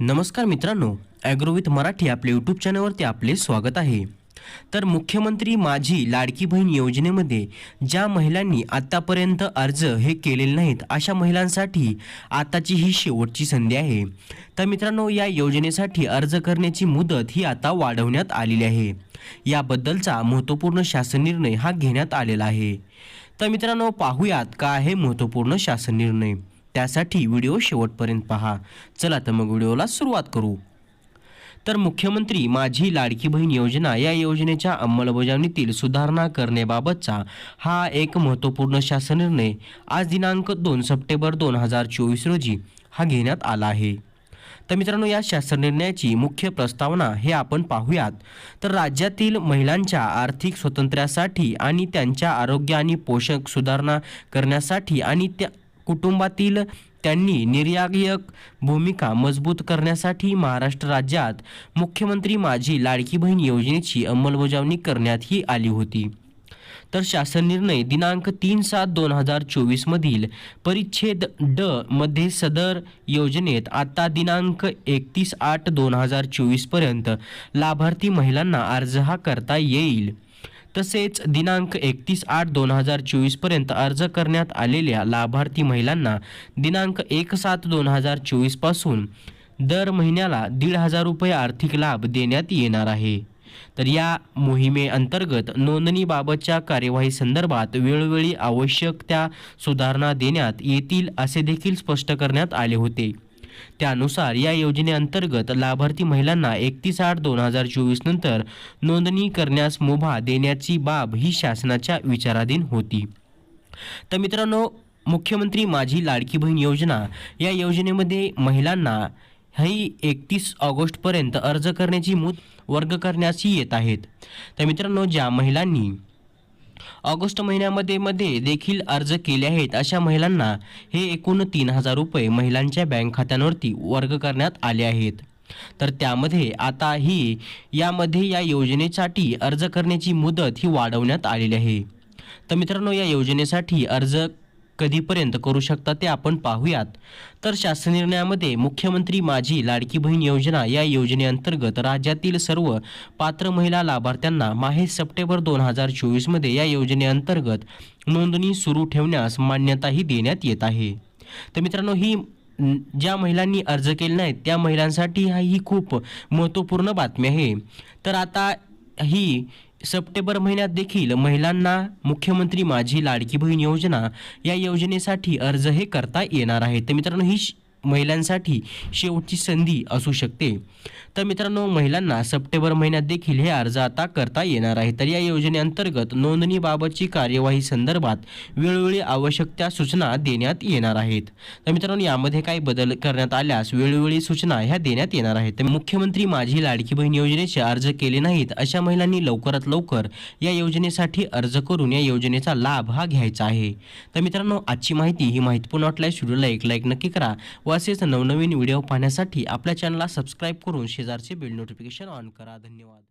नमस्कार मित्रांनो ॲग्रोविथ मराठी आपल्या यूट्यूब चॅनलवरती आपले स्वागत आहे. तर मुख्यमंत्री माझी लाडकी बहीण योजनेमध्ये ज्या महिलांनी आत्तापर्यंत अर्ज हे केलेले नाहीत अशा महिलांसाठी आताची ही शेवटची संधी आहे. तर मित्रांनो या योजनेसाठी अर्ज करण्याची मुदत ही आता वाढवण्यात आलेली आहे. याबद्दलचा महत्त्वपूर्ण शासन निर्णय हा घेण्यात आलेला आहे. तर मित्रांनो पाहूयात का आहे महत्त्वपूर्ण शासन निर्णय. त्यासाठी व्हिडिओ शेवटपर्यंत पहा. चला तर मग व्हिडिओला सुरुवात करू. तर मुख्यमंत्री माझी लाडकी बहीण योजना या योजनेच्या अंमलबजावणीतील सुधारणा करण्याबाबतचा हा एक महत्त्वपूर्ण शासन निर्णय आज दिनांक दोन सप्टेंबर दोन हजार चोवीस रोजी हा घेण्यात आला आहे. तर मित्रांनो या शासन निर्णयाची मुख्य प्रस्तावना हे आपण पाहूयात. तर राज्यातील महिलांच्या आर्थिक स्वातंत्र्यासाठी आणि त्यांच्या आरोग्य आणि पोषक सुधारणा करण्यासाठी आणि त्या कुटुंबातील त्यांनी निर्यायक भूमिका मजबूत करण्यासाठी महाराष्ट्र राज्यात मुख्यमंत्री माझी लाडकी बहीण योजनेची अंमलबजावणी करण्यातही आली होती. तर शासन निर्णय दिनांक तीन सात दोन हजार चोवीसमधील परिच्छेद ड मध्ये सदर योजनेत आता दिनांक एकतीस आठ दोन हजार चोवीसपर्यंत लाभार्थी महिलांना अर्ज हा करता येईल. तसेच दिनांक एकतीस आठ दोन हजार चोवीसपर्यंत अर्ज करण्यात आलेल्या लाभार्थी महिलांना दिनांक एक सात दोन हजार चोवीसपासून दर महिन्याला दीड हजार रुपये आर्थिक लाभ देण्यात येणार आहे. तर या मोहिमेअंतर्गत नोंदणीबाबतच्या कार्यवाही संदर्भात वेळोवेळी आवश्यक त्या सुधारणा देण्यात येतील असे देखील स्पष्ट करण्यात आले होते. त्यानुसार या योजनेअंतर्गत लाभार्थी महिलांना एकतीस आठ दोन हजार चोवीस नंतर नोंदणी करण्यास मुभा देण्याची बाब ही शासनाच्या विचाराधीन होती. तर मित्रांनो मुख्यमंत्री माझी लाडकी बहीण योजना या योजनेमध्ये महिलांना ही एकतीस ऑगस्टपर्यंत अर्ज करण्याची मुद वर्ग करण्याची येत आहेत. तर मित्रांनो ज्या महिलांनी ऑगस्ट महिन्यामध्ये मध्ये देखील अर्ज केले आहेत अशा महिलांना हे एकूण तीन हजार रुपये महिलांच्या बँक खात्यांवरती वर्ग करण्यात आले आहेत. तर त्यामध्ये आता ही यामध्ये या योजनेसाठी अर्ज करण्याची मुदत ही वाढवण्यात आलेली आहे. तर मित्रांनो या योजनेसाठी अर्ज कधीपर्यंत करू शकता ते आपण पाहूयात. तर शासन निर्णयामध्ये मुख्यमंत्री माझी लाडकी बहीण योजना या योजनेअंतर्गत राज्यातील सर्व पात्र महिला लाभार्थ्यांना माहे सप्टेंबर दोन हजार चोवीसमध्ये या योजनेअंतर्गत नोंदणी सुरू ठेवण्यास मान्यताही देण्यात येत आहे. तर मित्रांनो ही ज्या महिलांनी अर्ज केले नाहीत त्या महिलांसाठी ही खूप महत्त्वपूर्ण बातमी आहे. तर आता ही सप्टेंबर महिन्यात देखील महिलांना मुख्यमंत्री माझी लाडकी बहीण योजना या योजनेसाठी अर्ज हे करता येणार आहे. तर मित्रांनो ही महिलांसाठी शेवटची संधी असू शकते. तर मित्रांनो महिलांना सप्टेंबर महिन्यात देखील हे अर्ज आता करता येणार आहे तर या योजनेअंतर्गत नोंदणीबाबतची कार्यवाही संदर्भात वेळोवेळी आवश्यक त्या सूचना देण्यात येणार आहेत. तर मित्रांनो यामध्ये काही बदल करण्यात आल्यास वेळोवेळी सूचना ह्या देण्यात येणार आहेत. तर मुख्यमंत्री माझी लाडकी बहीण योजनेचे अर्ज केले नाहीत अशा महिलांनी लवकरात लवकर या योजनेसाठी अर्ज करून या योजनेचा लाभ हा घ्यायचा आहे. तर मित्रांनो आजची माहिती ही माहितीपूर्ण वाटल्यास व्हिडिओला एक लाईक नक्की करा. व असेच नवनवीन व्हिडिओ पाहण्यासाठी आपल्या चॅनलला सबस्क्राईब करून शेजारचे बेल नोटिफिकेशन ऑन करा. धन्यवाद.